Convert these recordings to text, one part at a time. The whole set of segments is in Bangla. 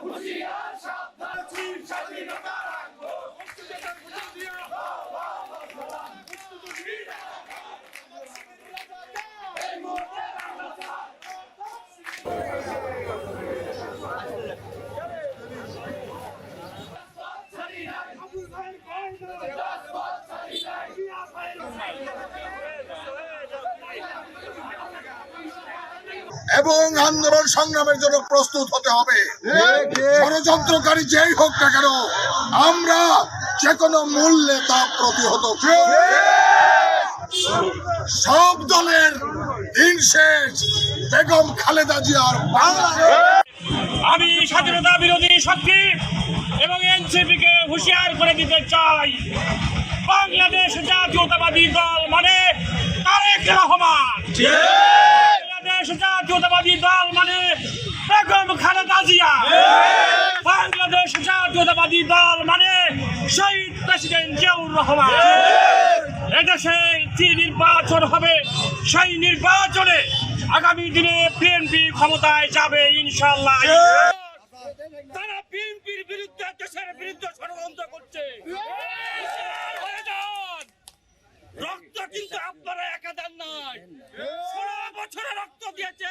Kursi 亮闪亮 এবং আন্দোলন সংগ্রামের জন্য প্রস্তুত হতে হবে। ষড়যন্ত্রকারী যেই হোক না কেন আমরা যে কোনো মূল্যে তা প্রতিহত সব দলের দিন শেষ বেগম খালেদা জিয়ার আমি স্বাধীনতা বিরোধী শক্তি এবং এনসিপি কে হুঁশিয়ার করে দিতে চাই। বাংলাদেশ জাতীয়তাবাদী দল মানে তারেক রহমান। জাতীয়তাবাদী দল মানে বেগম খালেদা জিয়া। বাংলাদেশ জাতীয়তাবাদী দল মানে শহীদ প্রেসিডেন্ট জিয়াউর রহমান। এদেশে যে নির্বাচন হবে। সেই নির্বাচনে আগামী দিনে বিএনপি ক্ষমতায় যাবে ইনশাল্লাহ তারা বিএনপির বিরুদ্ধে দেশের বিরুদ্ধে ষড়যন্ত্র করছে। বছরে রক্ত দিয়েছে।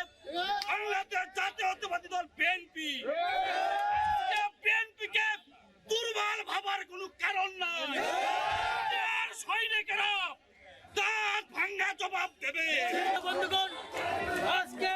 বাংলাদেশ জাতীয়তাবাদী দল বিএনপি বিএনপি কে দুর্বল ভাবার কোনো কারণ নাই। সৈনিকেরা তার ভাঙ্গা জবাব দেবে। বন্ধুগণ, আজকে